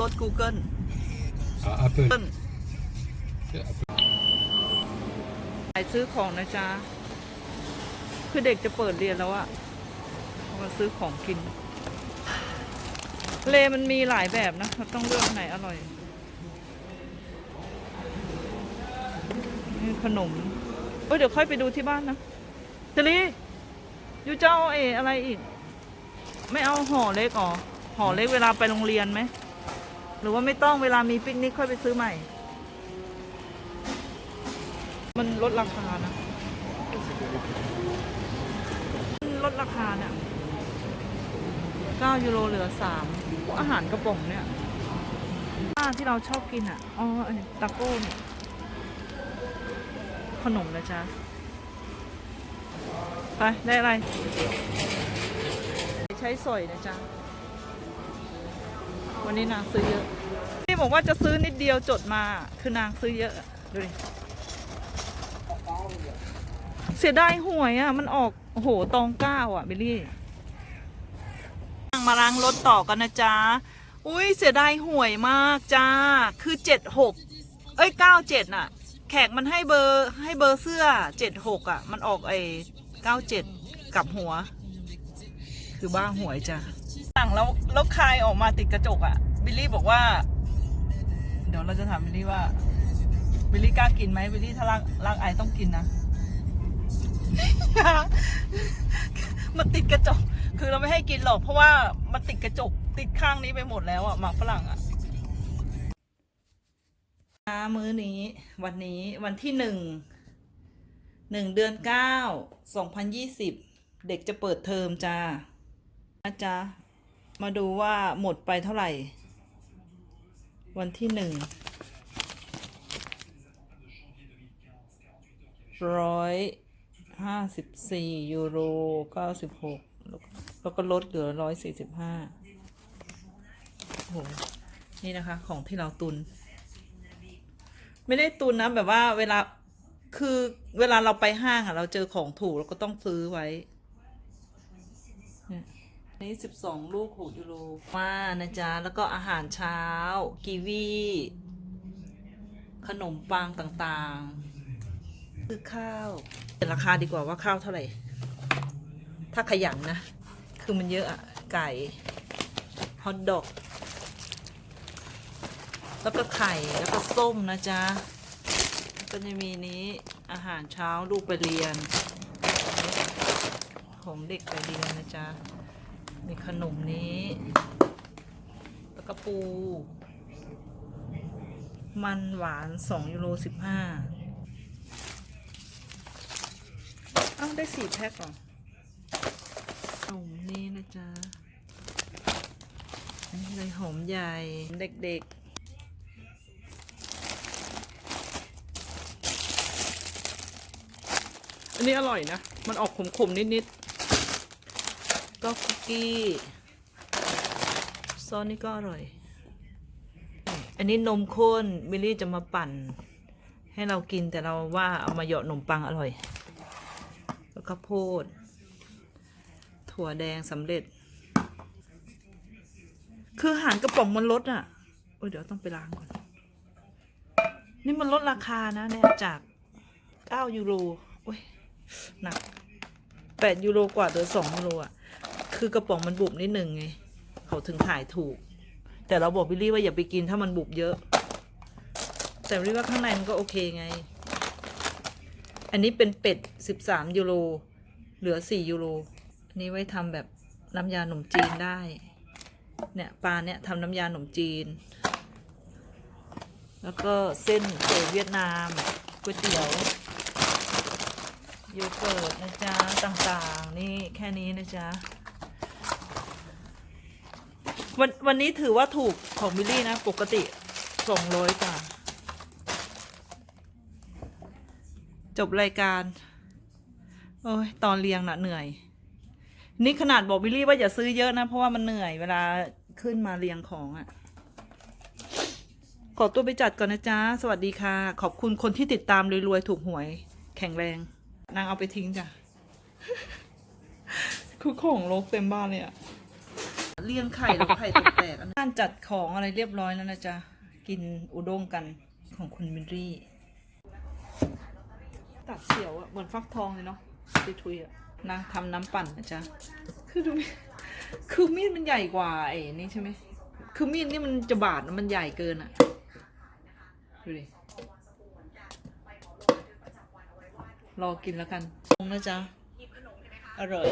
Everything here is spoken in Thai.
รถ Google Ah, Apple. Apple Yeah, Apple. ไปซื้อของนะจ๊ะ คือเด็กจะเปิดเรียนแล้วอะมาซื้อของกิน เลมันมีหลายแบบนะเราต้องเลือกอันไหนอร่อยนี่ขนมเอ้ยเดี๋ยวค่อยไปดูที่บ้านนะเจลียูเจ้าเออะไรอีก ไม่เอาห่อเล็กอ๋อห่อเล็กเวลาไปโรงเรียนไหม หรือว่าไม่ต้องเวลามีปิกนิกค่อยไปซื้อใหม่ มันลดราคานะลดราคาเนี่ย9ยูโรเหลือ 3 อาหารกระป๋องเนี่ยอาที่เราชอบกินอะ อ๋อนนตาโก้เนี่ย ขนมนะจ๊ะ ไป ได้อะไร ใช้สอยนะจ๊ะ วันนี้นางซื้อเยอะที่บอกว่าจะซื้อนิดเดียวจดมาคือนางซื้อเยอะดูดิเสียดายหวยอะ มันออกโอ้โหตองเก้าอะเบลลี่มาล้างรถต่อกันนะจ๊ะอุ้ยเสียดายหวยมากจ้า คือเจ็ดหกเอ้ยเก้าเจ็ดน่ะ แขกมันให้เบอร์ให้เบอร์เสื้อเจ็ดหกอะ มันออกไอ้เก้าเจ็ดกับหัว คือบ้าหวยจ้ะสั่งแล้วแล้วคายออกมาติดกระจกอะ บิลลี่บอกว่า เดี๋ยวเราจะถามบิลลี่ว่า บิลลี่กล้ากินไหมบิลลี่ถ้ารักรักไอต้องกินนะ มันติดกระจก คือเราไม่ให้กินหรอก เพราะว่ามันติดกระจก ติดข้างนี้ไปหมดแล้วอะหมากฝรั่งอะมื้อนี้ วันนี้วันที่หนึ่งหนึ่งเดือนเก้าสองพันยี่สิบเด็กจะเปิดเทอมจ้า นะจ๊ะ มาดูว่าหมดไปเท่าไหร่ วันที่หนึ่งร้อยห้าสิบสี่ยูโรเก้าสิบหกแล้วก็ลดเหลือร้อยสี่สิบห้าโอ้โห นี่นะคะ ของที่เราตุน ไม่ได้ตุนนะ แบบว่าเวลาคือเวลาเราไปห้างอะเราเจอของถูกเราก็ต้องซื้อไว้ เนี่ย นี่สิบสองลูกหกยูโรมานะจ๊ะ แล้วก็อาหารเช้า กีวี ขนมปังต่างๆซื้อข้าวเป็นราคาดีกว่าว่าข้าวเท่าไหร่ ถ้าขยันนะ คือมันเยอะอะไก่ฮอทดอก แล้วก็ไข่ แล้วก็ส้มนะจ๊ะ ก็จะมีนี้อาหารเช้าลูกไปเรียน ของเด็กไปเรียนนะจ๊ะ มีขนมนี้ แล้วก็ปู มันหวาน2ยูโร15อ้าวได้สี่แพ็คหรอขนมนี้นะจ๊ะเลยหอมใหญ่เด็กๆอันนี้อร่อยนะ มันออกขมๆนิดๆ ก็คุกกี้ซอสนี่ก็อร่อย อันนี้นมข้นบิลลี่จะมาปั่น ให้เรากินแต่เราว่าเอามาเหยาะขนมปังอร่อย แล้วก็โพด ถั่วแดงสำเร็จ คืออาหารกระป๋องมันลดอะโอ้ยเดี๋ยวต้องไปล้างก่อน นี่มันลดราคานะเนี่ยจาก 9 ยูโรโอ้ยหนัก 8 ยูโรกว่าเหลือ 2 ยูโรอะ คือกระป๋องมันบุบนิดหนึ่งไงเขาถึงขายถูก แต่เราบอกบิลลี่ว่าอย่าไปกินถ้ามันบุบเยอะ แต่บิลลี่ว่าข้างในมันก็โอเคไง อันนี้เป็นเป็ด13ยูโรเหลือ4ยูโรอันนี้ไว้ทำแบบน้ำยาหนมจีนได้ เนี่ยปลาเนี่ยทำน้ำยาหนมจีน แล้วก็เส้นเตี๋ยวเวียดนามก๋วยเตี๋ยวโยเกิร์ตนะจ๊ะ ต่างๆ นี่แค่นี้นะจ๊ะ วันวันนี้ถือว่าถูกของมิลลี่นะ ปกติสองร้อยกว่าจบรายการ โอ้ยตอนเรียงน่ะเหนื่อย นี่ขนาดบอกวิลลี่ว่าอย่าซื้อเยอะนะ เพราะว่ามันเหนื่อยเวลาขึ้นมาเรียงของอะ่ะ ขอตัวไปจัดก่อนนะจ๊ะ สวัสดีค่ะ ขอบคุณคนที่ติดตามรวยๆ ถูกหวย แข็งแรง นางเอาไปทิ้งจ้ะคือของลกเต็มบ้านเลยอะ เลี้ยงไข่หรือไข่ตกแตกอันนั้นการจัดของอะไรเรียบร้อยแล้วนะจ๊ะ กินอุด้งกันของคุณมินรี่ ตัดเสียวอะเหมือนฟักทองเลยเนาะทุยๆอะนางทำน้ำปั่นนะจ๊ะ คือดูคือมีดมันใหญ่กว่าไอ้นี่ใช่ไหม คือมีดนี่มันจะบาดนะมันใหญ่เกินอะดูดิ รอกินแล้วกันนะจ๊ะ อร่อย